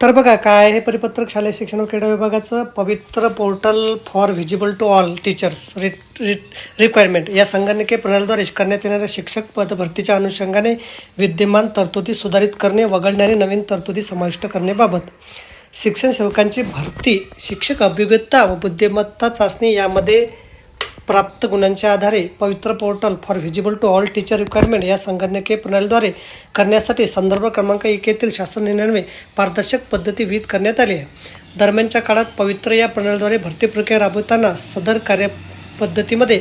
तर बघा काय हे परिपत्रक शालेय शिक्षण व क्रीडा विभागाचं Pavitra portal for visible to all teachers requirement या संगणकीय प्रणालीद्वारे करण्यात येणाऱ्या शिक्षक पद भरतीच्या अनुषंगाने विद्यमान तरतुदी सुधारित करणे वगळणे आणि नवीन तरतुदी समाविष्ट करण्याबाबत शिक्षण सेवकांची भरती शिक्षक अभिज्ञता व बुद्धिमत्ता चाचणी यामध्ये प्राप्त गुणांच्या आधारे Pavitra portal for visible to all teacher requirement या संगणकीय प्रणालीद्वारे करण्यासाठी संदर्भ क्रमांक एक येथील शासन निर्णयान्वये पारदर्शक पद्धती विहित करण्यात आली आहे. दरम्यानच्या काळात पवित्र या प्रणालीद्वारे भरती प्रक्रिया राबवताना सदर कार्यपद्धतीमध्ये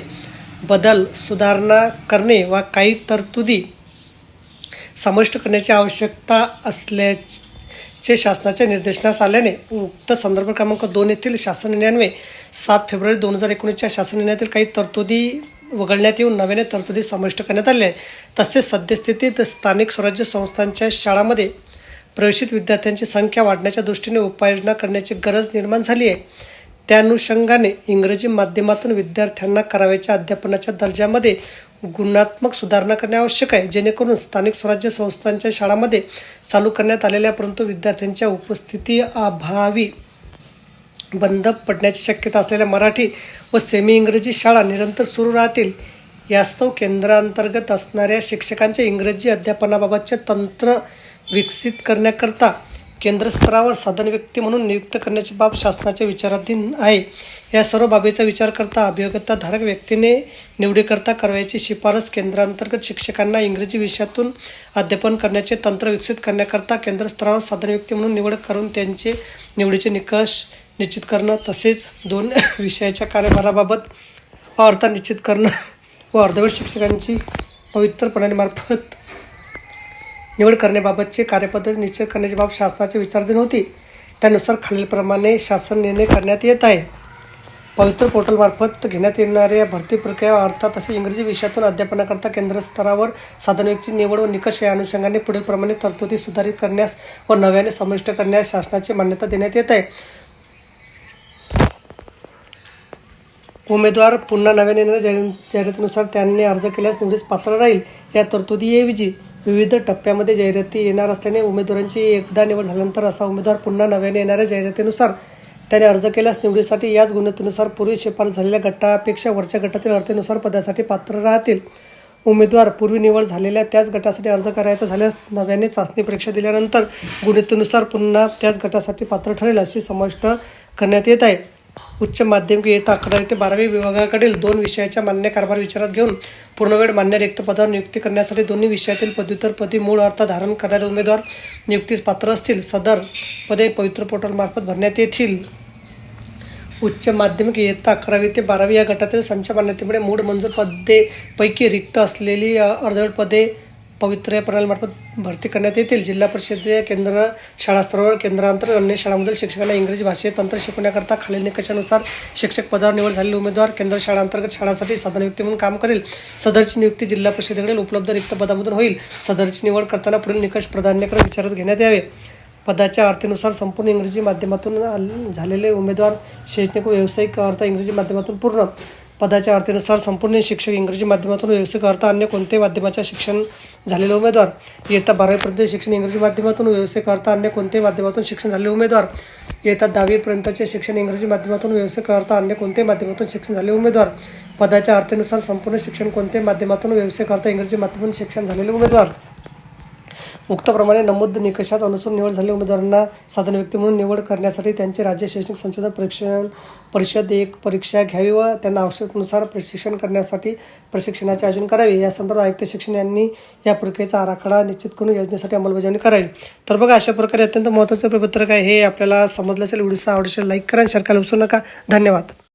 बदल सुधारणा करणे वा काही तरतुदी समाविष्ट करण्याची आवश्यकता असल्याचे शासनाच्या निर्देशनास आल्याने उक्त संदर्भ क्रमांक दोन येथील शासन निर्णयान्वये सात फेब्रुवारी दोन हजार एकोणीसच्या शासन निर्णयातील काही तरतुदी वगळण्यात येऊन नव्याने तरतुदी समाविष्ट करण्यात आल्या आहे तसेच सद्यस्थितीत स्थानिक स्वराज्य संस्थांच्या शाळांमध्ये प्रवेशित विद्यार्थ्यांची संख्या वाढण्याच्या दृष्टीने उपाययोजना करण्याची गरज निर्माण झाली आहे. त्या अनुषंगाने इंग्रजी माध्यमातून विद्यार्थ्यांना करावयाच्या अध्यापनाच्या दर्जामध्ये गुणात्मक सुधारणा करणे आवश्यक आहे. जेणेकरून स्थानिक स्वराज्य संस्थांच्या शाळांमध्ये चालू करण्यात आलेल्या परंतु विद्यार्थ्यांच्या उपस्थिती अभावी बंद पडण्याची शक्यता असलेल्या मराठी व सेमी इंग्रजी शाळा निरंतर सुरू राहतील यास्तव केंद्रांतर्गत असणाऱ्या शिक्षकांच्या इंग्रजी अध्यापनाबाबतचे तंत्र विकसित करण्याकरता केंद्रस्तरावर साधन व्यक्ती म्हणून नियुक्त करण्याची बाब शासनाच्या विचाराधीन आहे. या सर्व बाबीचा विचार करता अभियोगताधारक व्यक्तीने निवडीकरता करावयाची शिफारस केंद्रांतर्गत शिक्षकांना इंग्रजी विषयातून अध्यापन करण्याचे तंत्र विकसित करण्याकरता केंद्रस्तरावर साधन व्यक्ती म्हणून निवड करून त्यांचे निवडीचे निकष निश्चित करणं तसेच दोन विषयाच्या कार्यभाराबाबत अर्थ निश्चित करणं व अर्धवेळ शिक्षकांची पवित्र प्रणालीमार्फत निवड करण्याबाबतची कार्यपद्धती निश्चित करण्याची बाब शासनाची विचाराधीन होती. त्यानुसार खालीलप्रमाणे शासन निर्णय करण्यात येत आहे. पवित्र पोर्टलमार्फत घेण्यात येणाऱ्या भरती प्रक्रिया अर्थात तसेच इंग्रजी विषयातून अध्यापनाकरता केंद्रस्तरावर साधनवेची निवड व निकष या अनुषंगाने पुढीलप्रमाणे तरतुदी सुधारित करण्यास व नव्याने समाविष्ट करण्यास शासनाची मान्यता देण्यात येत आहे. उमेदवार पुन्हा नव्याने जाहिरातीनुसार त्यांनी अर्ज केल्यास निवडीस पात्र राहील या तरतुदीऐवजी विविध टप्प्यामध्ये जाहिराती येणार असल्याने उमेदवारांची एकदा निवड झाल्यानंतर असा उमेदवार पुन्हा नव्याने येणाऱ्या जाहिरातीनुसार त्याने अर्ज केल्यास निवडीसाठी याच गुणवत्तेनुसार पूर्वी शिफारस झालेल्या गटापेक्षा वरच्या गटातील अर्थेनुसार पदासाठी पात्र राहतील. उमेदवार पूर्वी निवड झालेल्या त्याच गटासाठी अर्ज करायचा झाल्यास नव्याने चाचणी परीक्षा दिल्यानंतर गुणवत्तेनुसार पुन्हा त्याच गटासाठी पात्र ठरेल अशी समाविष्ट करण्यात येत आहे. उच्च माध्यमिक इयत्ता अकरावी ते बारावी विभागाकडील दोन विषयाच्या मान्य कारभार विचारात घेऊन पूर्णवेळ मान्य रिक्त पदावर नियुक्ती करण्यासाठी दोन्ही विषयातील पदव्युत्तर पदी मूळ अर्थ धारण करणारे उमेदवार नियुक्तीस पात्र असतील. सदर पदे पवित्र पोर्टलमार्फत भरण्यात येतील. उच्च माध्यमिक इयत्ता अकरावी ते बारावी या गटातील संच मान्यतेमुळे मूळ मंजूर पदे पैकी रिक्त असलेली अर्धवट पदे पवित्र या प्रणालीमार्फत भरती करण्यात येतील. जिल्हा परिषद केंद्र शाळास्तरावर केंद्रांतर अन्य शाळांमधील शिक्षकांना इंग्रजी भाषेत तंत्र शिकवण्याकरता खालील निकषानुसार शिक्षक पदावर निवड झालेले उमेदवार केंद्र शाळांतर्गत शाळांसाठी साधन व्यक्ती म्हणून काम करेल. सदरची नियुक्ती जिल्हा परिषदेकडील उपलब्ध रिक्त पदामधून होईल. सदरची निवड करताना पुढील निकष प्राधान्यक्रम विचारात घेण्यात यावे. पदाच्या अर्थेनुसार संपूर्ण इंग्रजी माध्यमातून झालेले उमेदवार शैक्षणिक व व्यावसायिक अर्थ इंग्रजी माध्यमातून पूर्ण. पदाच्या अर्थेनुसार संपूर्ण शिक्षक इंग्रजी माध्यमातून व्यावसायिक अर्थ अन्य कोणत्याही माध्यमाच्या शिक्षण झालेले उमेदवार. इयत्ता बारावीपर्यंत शिक्षण इंग्रजी माध्यमातून व्यावसायिक अर्थ अन्य कोणत्याही माध्यमातून शिक्षण झालेले उमेदवार. इयत्ता दहावीपर्यंतचे शिक्षण इंग्रजी माध्यमातून व्यावसायिक अर्थ अन्य कोणत्याही माध्यमातून शिक्षण झाले उमेदवार. पदाच्या अर्थेनुसार संपूर्ण शिक्षण कोणत्याही माध्यमातून व्यावसायिक अर्थ इंग्रजी माध्यमातून शिक्षण झालेले उमेदवार. उक्तप्रमाणे नमूद निकषास अनुसरून निवड झालेल्या उमेदवारांना साधन व्यक्ती म्हणून निवड करण्यासाठी त्यांचे राज्य शैक्षणिक संशोधन परीक्षण परिषद एक परीक्षा घ्यावी व त्यांना आवश्यकतेनुसार प्रशिक्षण करण्यासाठी प्रशिक्षणाचे आयोजन करावे. या संदर्भात आयुक्त शिक्षण यांनी या प्रक्रियेचा आराखडा निश्चित करून योजनेसाठी अंमलबजावणी करावी. तर बघा अशा प्रकारे अत्यंत महत्त्वाचं प्रपत्रक आहे हे आपल्याला समजलं असेल. व्हिडिओचा आवडेल लाईक करा आणि शेअर करायला विसरू नका. धन्यवाद.